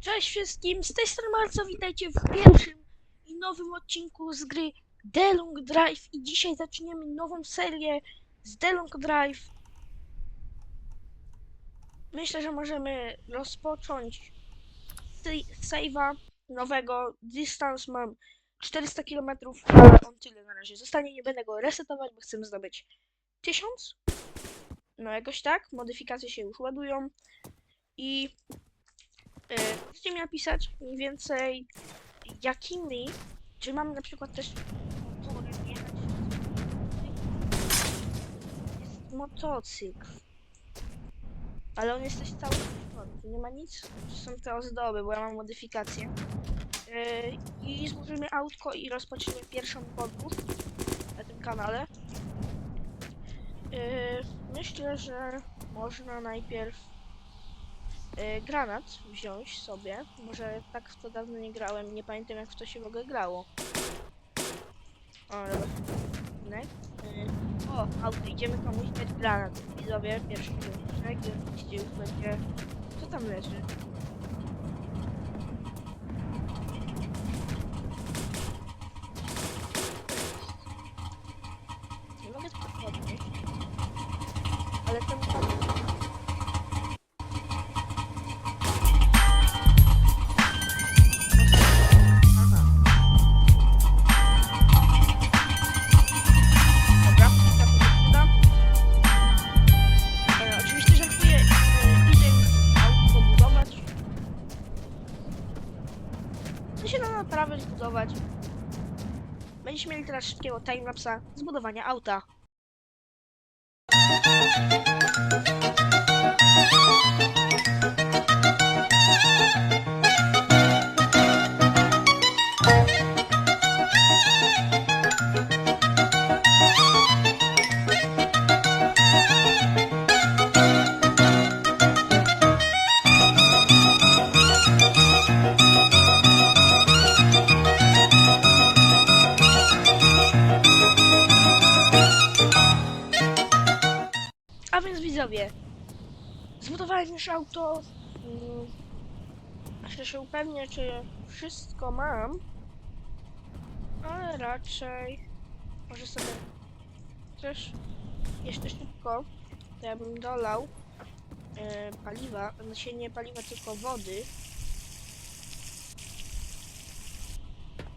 Cześć wszystkim, z tej strony Marco, witajcie w pierwszym i nowym odcinku z gry Delong Drive i dzisiaj zaczniemy nową serię z Delong Drive. Myślę, że możemy rozpocząć save'a nowego. Distance mam 400 km, ale on tyle na razie zostanie, nie będę go resetować, bo chcę zdobyć 1000. No jakoś tak, modyfikacje się już ładują i Możecie mi napisać mniej więcej jakimi, czy mamy na przykład też. Jest motocykl. Ale on jest też cały nie ma nic, są te ozdoby, bo ja mam modyfikację. E, I złożymy autko i rozpoczniemy pierwszą podróż na tym kanale. E, Myślę, że można najpierw y, granat wziąć sobie. Może tak w to dawno nie grałem, nie pamiętam jak w to się w ogóle grało. Dobra.Nek. Y, o, auto, idziemy komuś dać granat. Widzowie, pierwszy gdzie już będzie... Co tam leży? Teraz szybkiego timelapsa zbudowania auta. Się upewnię, czy wszystko mam. Ale raczej może sobie też jeszcze szybko to ja bym dolał e, paliwa, znaczy nie paliwa, tylko wody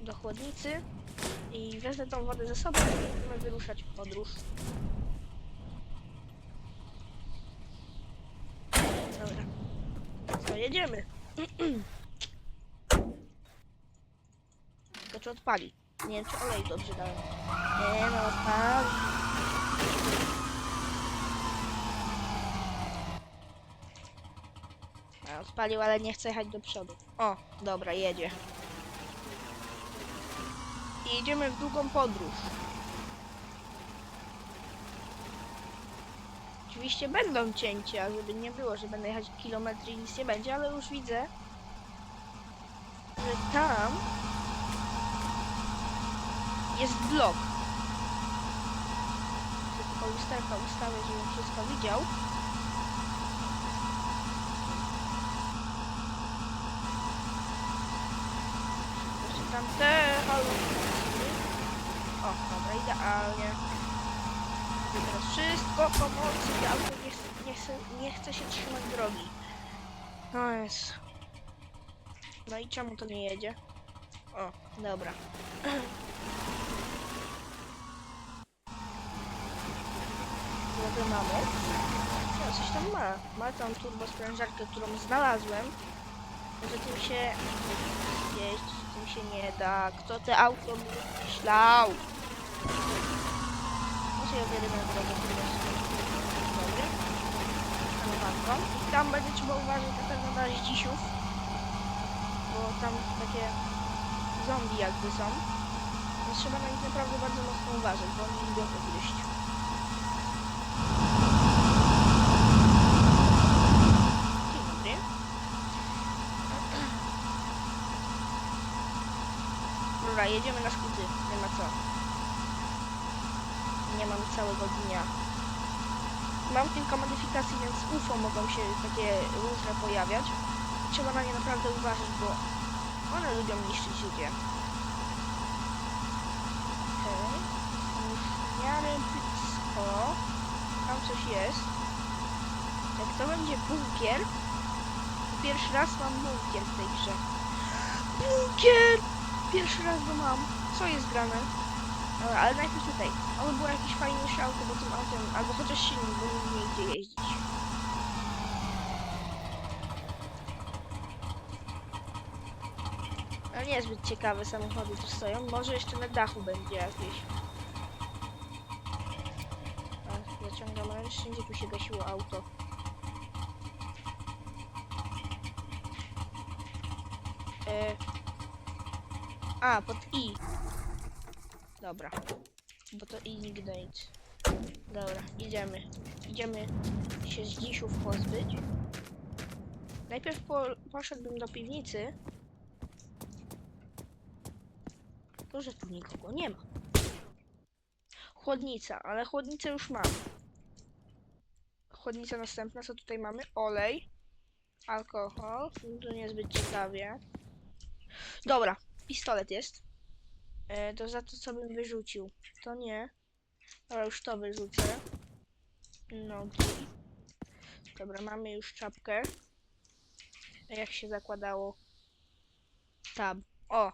do chłodnicy i wezmę tą wodę ze sobą i będziemy wyruszać w podróż. Dobra. Co, jedziemy? Tylko czy odpali? Nie wiem, czy olej dobrze dałem. Nie no, odpali. Odpalił, ale nie chce jechać do przodu. O, dobra, jedzie. I jedziemy w długą podróż. Oczywiście będą cięcia, żeby nie było, że będę jechać kilometry i nic nie będzie, ale już widzę, że tam jest blok. Tylko lusterka ustawię, żebym wszystko widział. Jeszcze tam te. O, dobra, idealnie. I teraz wszystko pomocy, to auto nie, nie, nie chce się trzymać drogi. No jest. No i czemu to nie jedzie? O, dobra. Drogę mamy. No, coś tam ma. Ma tą turbo sprężarkę, którą znalazłem. Może tym się jeździć, tym się nie da. Kto te auto myślał? Może ja wjedę na drogę. I tam będzie trzeba uważać na pewno na zdzisiów. Bo tam takie zombie jakby są. Więc trzeba na nich naprawdę bardzo mocno uważać, bo oni lubią ugryźć. Dzień dobry. Dobra, jedziemy na skróty, nie ma co. Nie mam całego dnia. Mam kilka modyfikacji, więc UFO mogą się takie różne pojawiać. trzeba na nie naprawdę uważać, bo one lubią niszczyć ludzie. Okej. W miarę blisko. Tam coś jest. Jak to będzie bunkier, pierwszy raz mam bunkier w tej grze. Bunkier! Pierwszy raz go mam. Co jest grane? Dobra, ale najpierw tutaj. Oby było jakieś fajniejsze auto, bo tym autem, albo chociaż silnik, bo nie wiem gdzie jeździć. Ale niezbyt ciekawe samochody tu stoją. Może jeszcze na dachu będzie jakieś. A, zaciągam ręcznie, gdzie tu się gasiło auto. E... A, pod I. Dobra. Bo to Ignite. Dobra, idziemy. Idziemy się z dzisiów pozbyć. Najpierw po, poszedłbym do piwnicy. To, że tu nikogo nie ma. Chłodnica, ale chłodnicę już mam. Chłodnica następna, co tutaj mamy? Olej. Alkohol. To niezbyt ciekawie. Dobra, pistolet jest. E, to za to, co bym wyrzucił. To nie. Dobra, już to wyrzucę. Nogi. Dobra, mamy już czapkę. Jak się zakładało? Tab. O!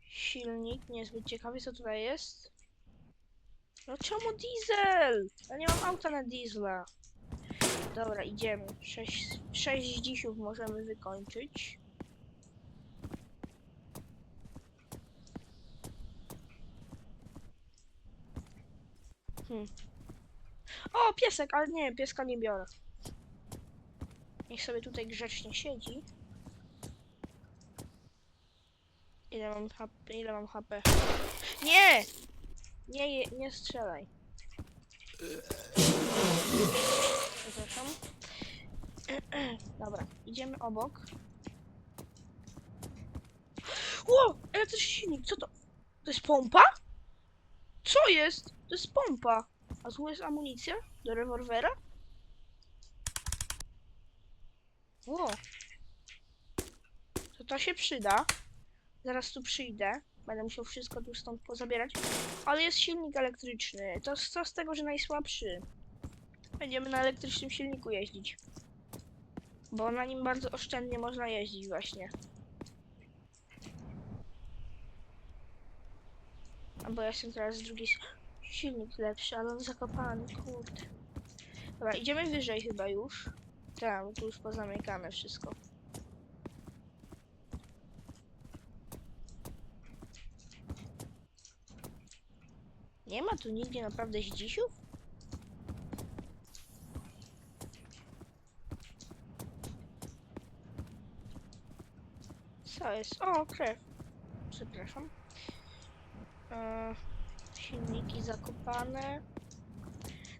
Silnik, niezbyt ciekawy, co tutaj jest. No czemu diesel? Ja nie mam auta na diesla. Dobra, idziemy. Sześć, sześć dzisiów możemy wykończyć. Hmm. O, piesek, ale nie, pieska nie biorę. Niech sobie tutaj grzecznie siedzi. Ile mam HP? Ile mam HP? Nie! Nie, nie strzelaj. Dobra, idziemy obok. Ło! Elektryczny silnik, co to? To jest pompa? Co jest? To jest pompa. A tu jest amunicja do rewolwera? Ło. To to się przyda. Zaraz tu przyjdę. Będę musiał wszystko tu stąd pozabierać. Ale jest silnik elektryczny. To co z tego, że najsłabszy? Będziemy na elektrycznym silniku jeździć. Bo na nim bardzo oszczędnie można jeździć właśnie. Albo ja jestem teraz s- Silnik lepszy, ale on zakopany, kurde. Dobra, idziemy wyżej chyba już. Bo tu już pozamykane wszystko. Nie ma tu nigdzie naprawdę zdzisiów? Co jest? O, krew. Przepraszam. E, silniki zakopane.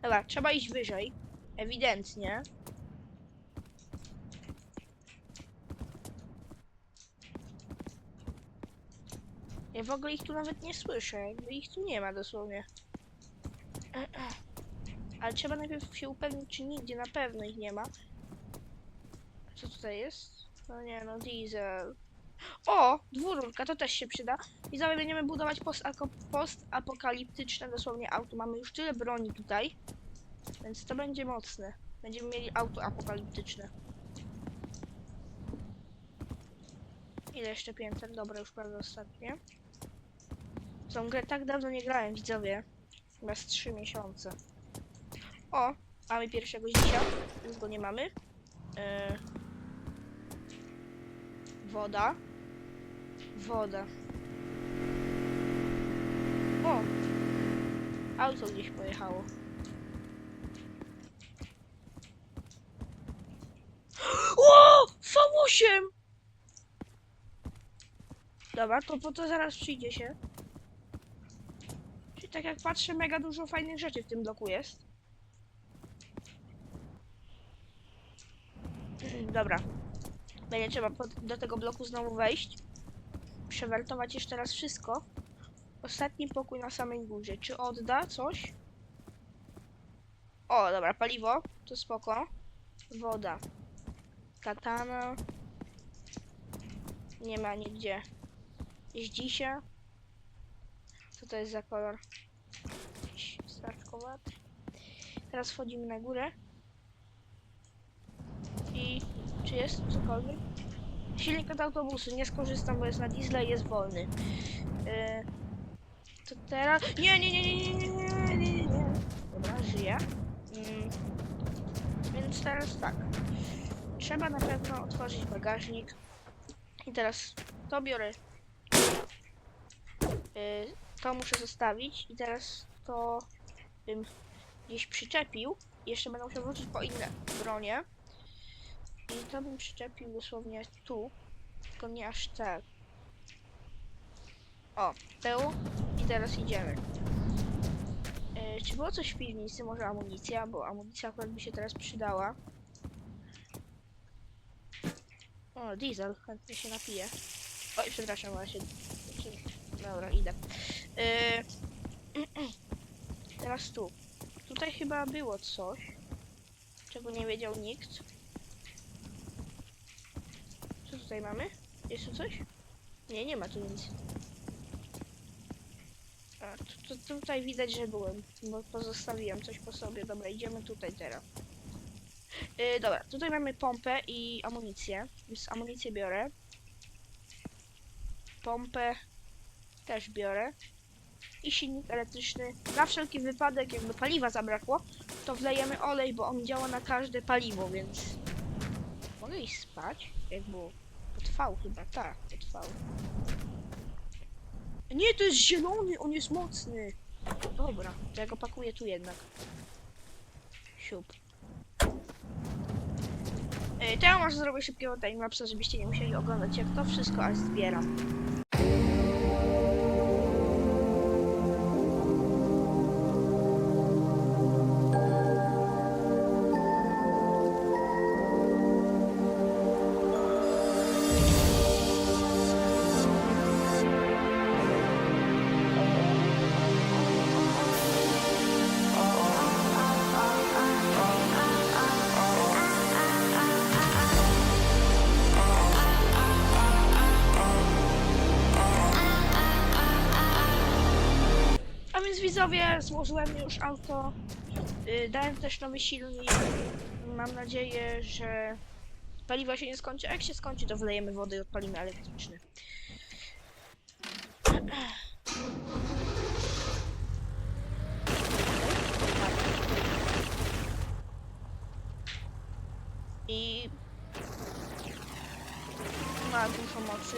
Dobra, trzeba iść wyżej. Ewidentnie. Ja w ogóle ich tu nawet nie słyszę. Jakby ich tu nie ma dosłownie. Ale trzeba najpierw się upewnić, czy nigdzie na pewno ich nie ma. Co tutaj jest? No nie, no diesel. O! Dwururka, to też się przyda. I zaraz będziemy budować post-apokaliptyczne dosłownie auto. Mamy już tyle broni tutaj. Więc to będzie mocne. Będziemy mieli auto apokaliptyczne. Ile jeszcze pięter? Dobra, już prawie ostatnie. Tą grę tak dawno nie grałem, widzowie. Chyba z 3 miesiące. O! Mamy pierwszego dzisiaj. Już go nie mamy. Yy... Woda. Woda. O! Auto gdzieś pojechało. O! V8! Dobra, to po to zaraz przyjdzie się. Czyli tak jak patrzę, mega dużo fajnych rzeczy w tym bloku jest. Dobra. Będzie trzeba do tego bloku znowu wejść. Przewertować jeszcze raz wszystko. Ostatni pokój na samej górze. Czy odda coś? O, dobra, paliwo, to spoko. Woda. Katana. Nie ma nigdzie. Zdzisia. Co to jest za kolor? Jakiś Starczkowaty. Teraz wchodzimy na górę. I czy jest cokolwiek? Silnik od autobusu. Nie skorzystam, bo jest na diesla i jest wolny. Yy, to teraz... Nie, nie, nie, nie, nie, nie, nie, nie, nie. Dobra, żyję. Mm, więc teraz tak. Trzeba na pewno otworzyć bagażnik. I teraz to biorę. Yy, to muszę zostawić. I teraz to bym gdzieś przyczepił. Jeszcze będę musiał wrócić po inne bronie. I to bym przyczepił dosłownie tu. Tylko nie aż tak. O, tył. I teraz idziemy. Yy, czy było coś w piwnicy? Może amunicja? Bo amunicja akurat by się teraz przydała. O, diesel. Chętnie się napije. Oj, przepraszam, właśnie. Dobra, idę. Yy, teraz tu. Tutaj chyba było coś, czego nie wiedział nikt. Tutaj mamy? Tu coś? Nie, nie ma tu nic. A, tu, tu, tutaj widać, że byłem, bo pozostawiłem coś po sobie. Dobra, idziemy tutaj teraz. Yy, dobra, tutaj mamy pompę i amunicję, więc amunicję biorę. Pompę też biorę. I silnik elektryczny. Na wszelki wypadek, jakby paliwa zabrakło, to wlejemy olej, bo on działa na każde paliwo, więc... Mogę iść spać? Jak było? Potrwał chyba, tak, potrwał. Nie, to jest zielony, on jest mocny. Dobra, to ja go pakuję tu jednak. Siup. Ej, to ja może zrobię szybkiego timelapsa, żebyście nie musieli oglądać jak to wszystko aż zbieram. Widzowie, złożyłem już auto. Yy, dałem też nowy silnik. Mam nadzieję, że paliwa się nie skończy. A jak się skończy, to wylejemy wody i odpalimy elektryczny. I ma dużo mocy.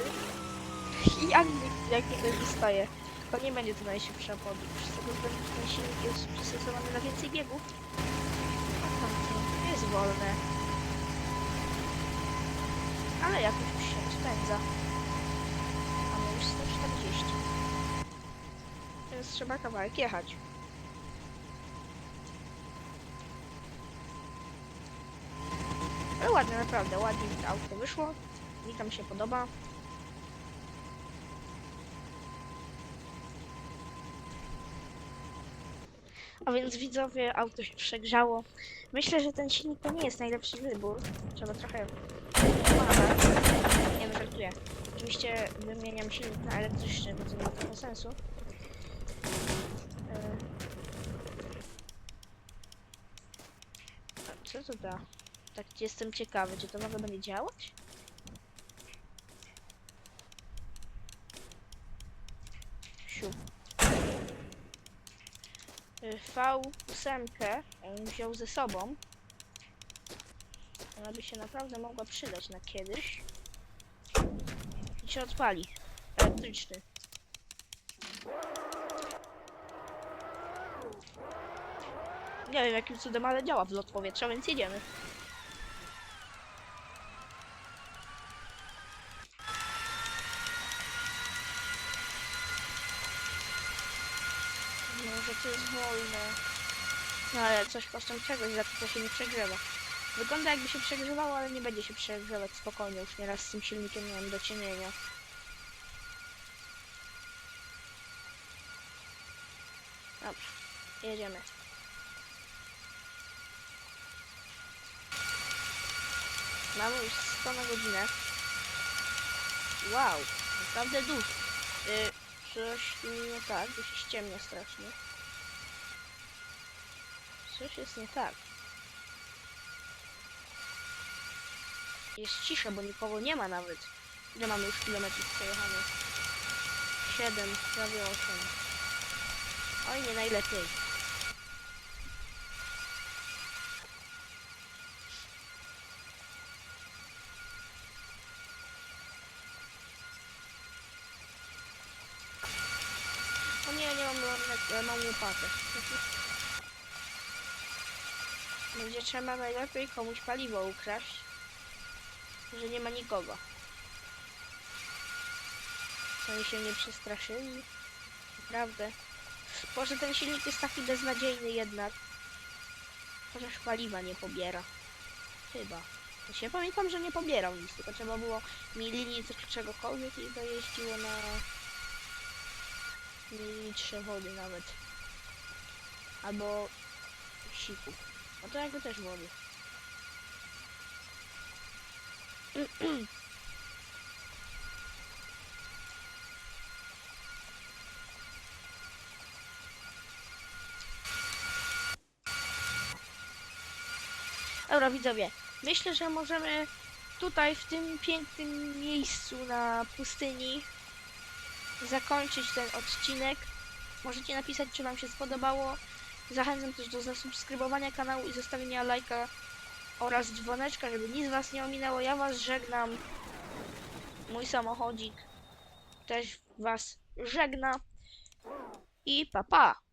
I jak, jak nie dostaje. To nie będzie to najszybsza podróż, z tego względu, że ten silnik jest przystosowany na więcej biegów. A tamto jest wolne. Ale jakoś się rozpędza. Mamy już 140. Więc trzeba kawałek jechać. Ale ładnie, naprawdę, ładnie mi to auto wyszło. Mi tam się podoba. A więc widzowie, auto się przegrzało. Myślę, że ten silnik to nie jest najlepszy wybór. Trzeba trochę. Nie żartuję. Oczywiście wymieniam silnik na elektryczny, bo to nie ma trochę sensu. E, Co to da? Tak jestem ciekawy, czy to ogóle będzie działać? Siu. Y, V8 bym wziął ze sobą. Ona by się naprawdę mogła przydać na kiedyś. I się odpali. Elektryczny. Nie wiem jakim cudem, ale działa wlot powietrza, więc jedziemy. ale coś kosztem czegoś, za to się nie przegrzewa. Wygląda jakby się przegrzewało, ale nie będzie się przegrzewać spokojnie, już nieraz z tym silnikiem miałem do cienienia. Dobrze, jedziemy. Mamy już 100 na godzinę. Wow, naprawdę dużo. Yy, coś nie tak, bo się ściemnia strasznie. Coś jest nie tak. Jest cisza, bo nikogo nie ma nawet. Ile mamy już kilometrów przejechanych? 7, prawie 8. Oj, nie najlepiej. O nie, nie mam mam łopatę. Będzie trzeba najlepiej komuś paliwo ukraść, że nie ma nikogo. Oni się nie przestraszyli. Naprawdę. Boże, ten silnik jest taki beznadziejny jednak. Chociaż paliwa nie pobiera. Chyba. Ja się pamiętam, że nie pobierał nic, tylko trzeba było mililitrz czegokolwiek i to jeździło na mililitrze wody nawet. Albo siku. No to jakby też wody. Dobra widzowie, myślę, że możemy tutaj w tym pięknym miejscu na pustyni zakończyć ten odcinek. Możecie napisać, czy Wam się spodobało. Zachęcam też do zasubskrybowania kanału i zostawienia lajka oraz dzwoneczka, żeby nic Was nie ominęło. Ja Was żegnam. Mój samochodzik też Was żegna. I pa pa!